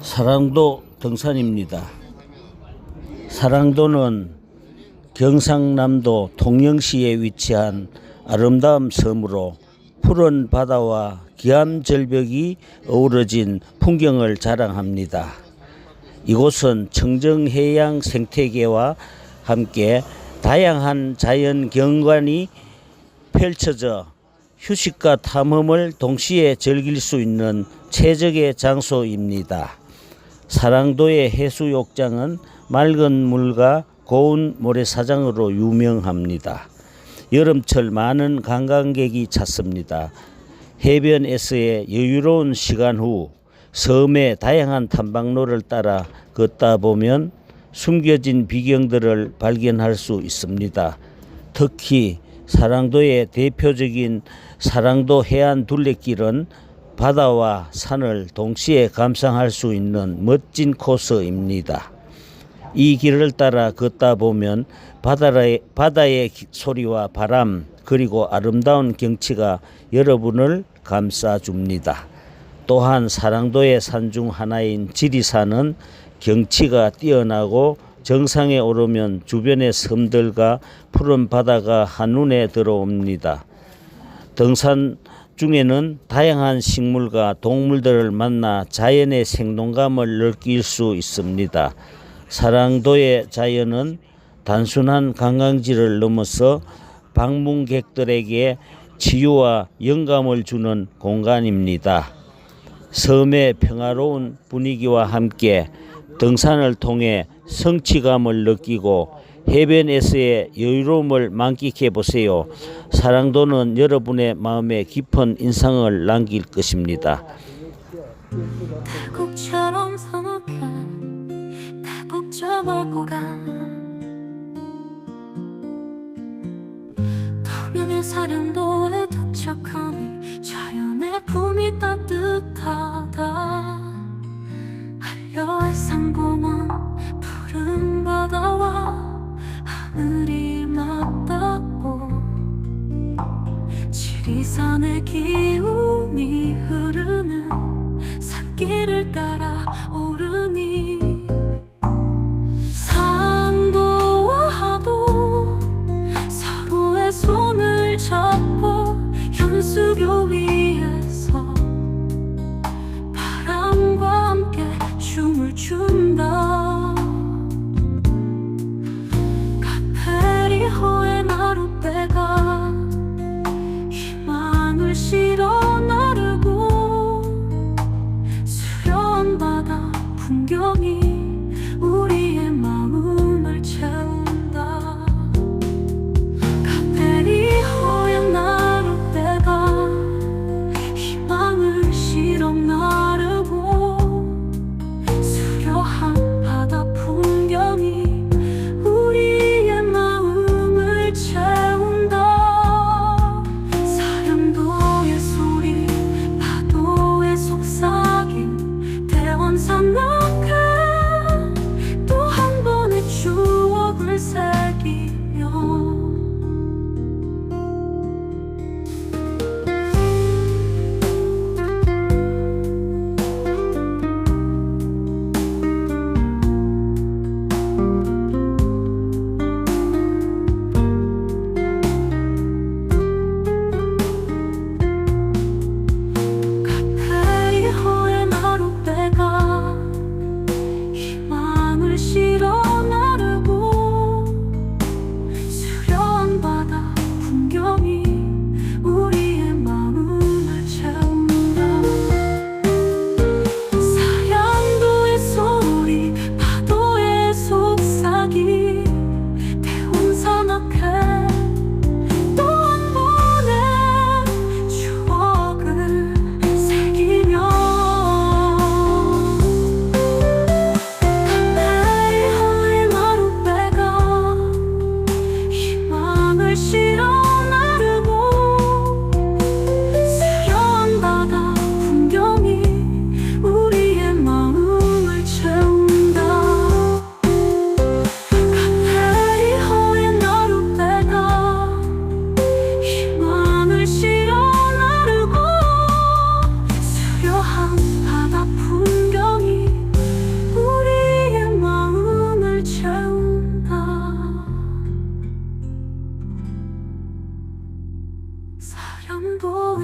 사랑도 등산입니다. 사랑도는 경상남도 통영시에 위치한 아름다운 섬으로 푸른 바다와 기암 절벽이 어우러진 풍경을 자랑합니다. 이곳은 청정해양 생태계와 함께 다양한 자연 경관이 펼쳐져 휴식과 탐험을 동시에 즐길 수 있는 최적의 장소입니다. 사랑도의 해수욕장은 맑은 물과 고운 모래사장으로 유명합니다. 여름철 많은 관광객이 찾습니다. 해변에서의 여유로운 시간 후 섬의 다양한 탐방로를 따라 걷다 보면 숨겨진 비경들을 발견할 수 있습니다. 특히 사랑도의 대표적인 사랑도 해안 둘레길은 바다와 산을 동시에 감상할 수 있는 멋진 코스입니다. 이 길을 따라 걷다 보면 바다의, 바다의 기- 소리와 바람 그리고 아름다운 경치가 여러분을 감싸줍니다. 또한 사랑도의 산 중 하나인 지리산은 경치가 뛰어나고 정상에 오르면 주변의 섬들과 푸른 바다가 한눈에 들어옵니다. 등산 중에는 다양한 식물과 동물들을 만나 자연의 생동감을 느낄 수 있습니다. 사랑도의 자연은 단순한 관광지를 넘어서 방문객들에게 치유와 영감을 주는 공간입니다. 섬의 평화로운 분위기와 함께 등산을 통해 성취감을 느끼고 해변에서의 여유로움을 만끽해 보세요. 사랑도는 여러분의 마음에 깊은 인상을 남길 것입니다. 태국처럼 서먹한 다복적을 고간 동양의 사령도에 도착한 자연의 품이 따뜻하다 기운이 흐르는 산길을 따라 오르니 산도와 하도 서로의 손을 잡고 현수교 위에서 바람과 함께 춤을 춘다. 카페리호의 나룻배가 শিরা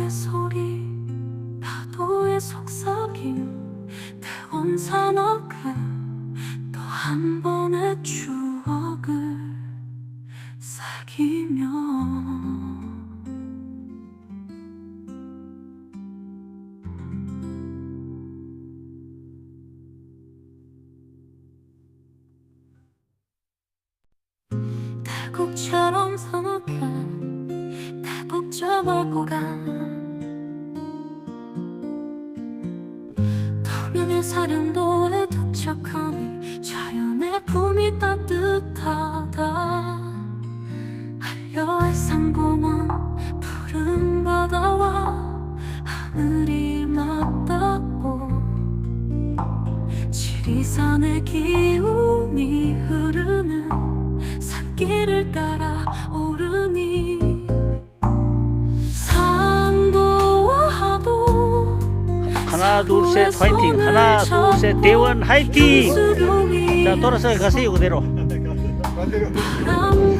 파도의 소리 파도의 속삭임 그 온산 어그 또한번 시작하니 자연의 봄이 따뜻하다. 한여의 상공은 푸른 바다와 하늘이 맞닿고 지리산의 기운이 흐르는 산길을 따라 오르니 하나 둘 셋 화이팅. 하나 둘 셋 대원 화이팅. 자 돌아서 가세요 그대로.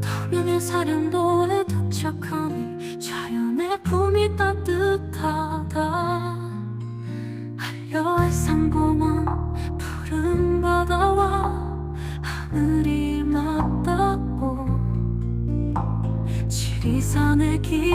도면의 사령도에 도착하니 자연의 붐이 따뜻하다. 한려의 상고만 푸른 바다와 하늘이 맞닿고 지리산의 길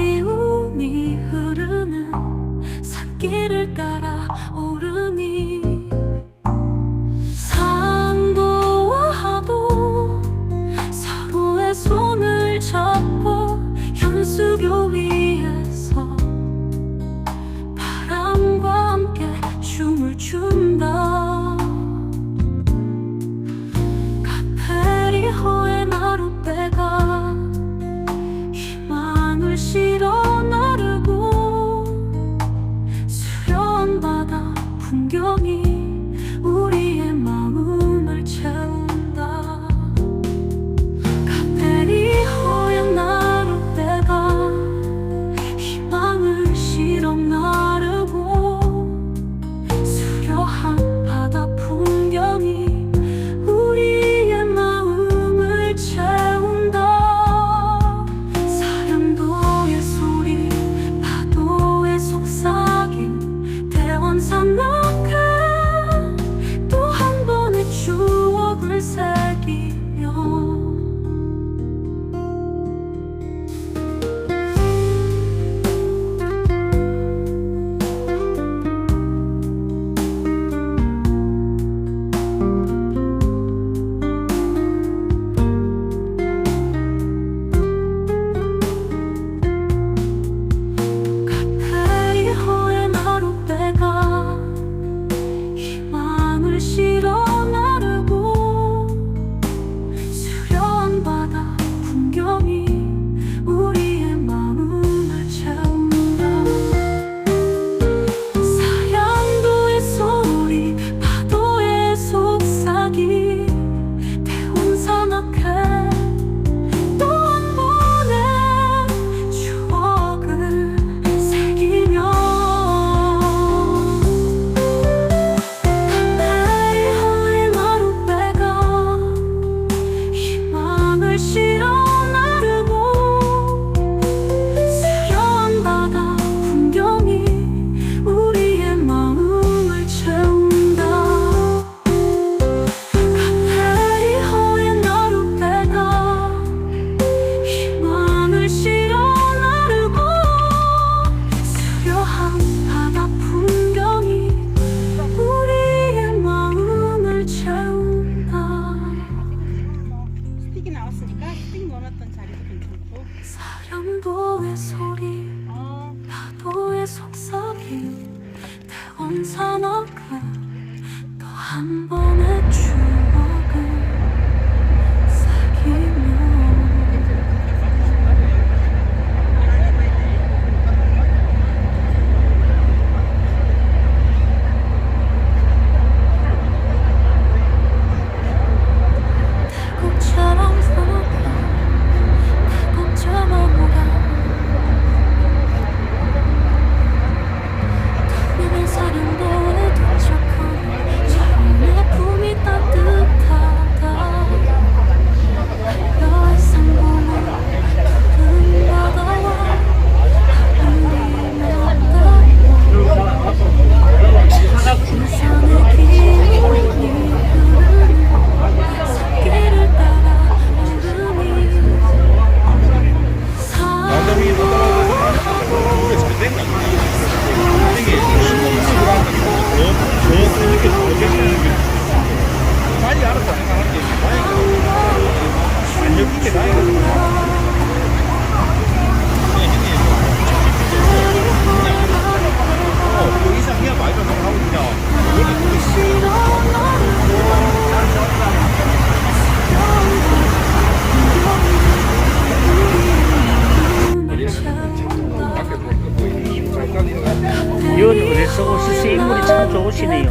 오시스 인물이 참 좋으시네요.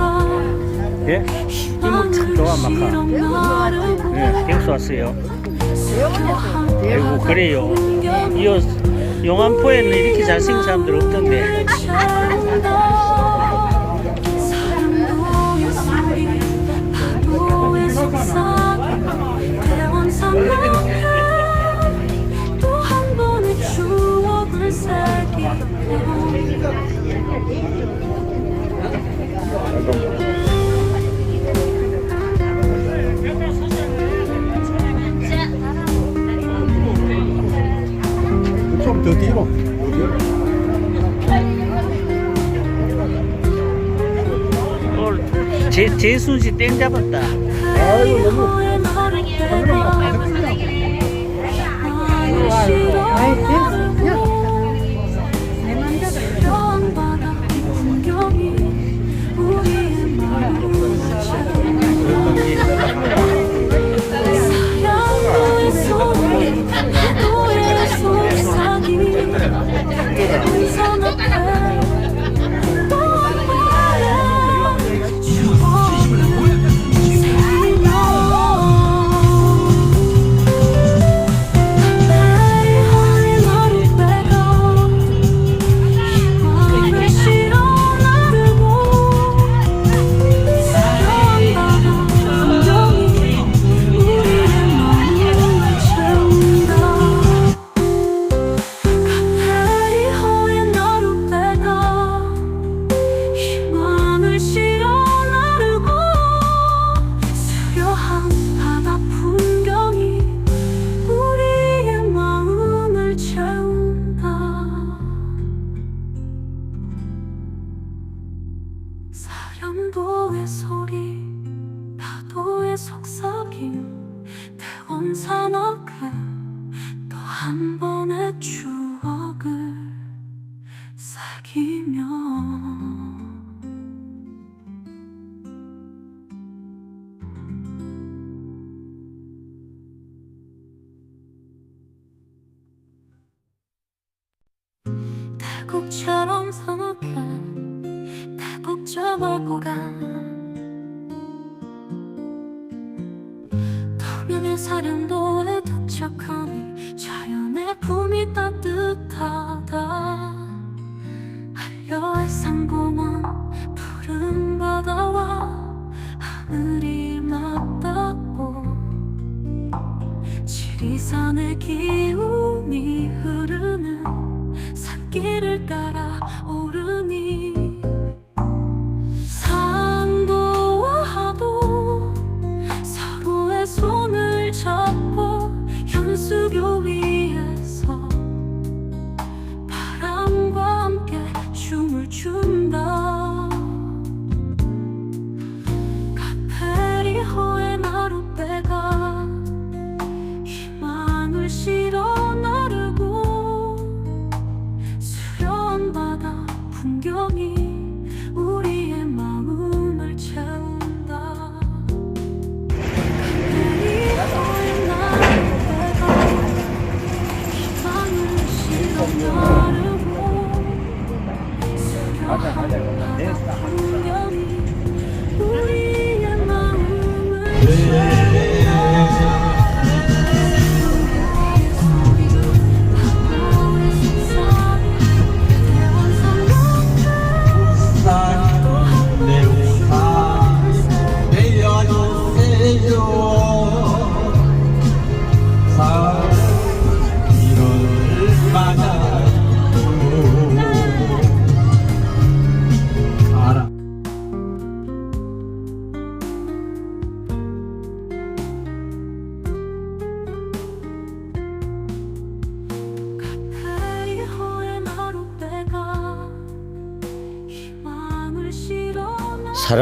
예? 인물 참 좋아 마카. 예, 땡수 왔어요. 아이고 그래요. 이 용안포에는 이렇게 잘생긴 사람들 없던데. 좀더 뒤로. 제 재순씨 땡 잡았다. 아이고 너무 서먹해 태국 저 멀고가. 터면의 사령도에 도착하니 자연의 품이 따뜻하다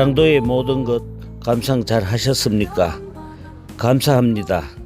사랑도의 모든 것 감상 잘 하셨습니까? 감사합니다.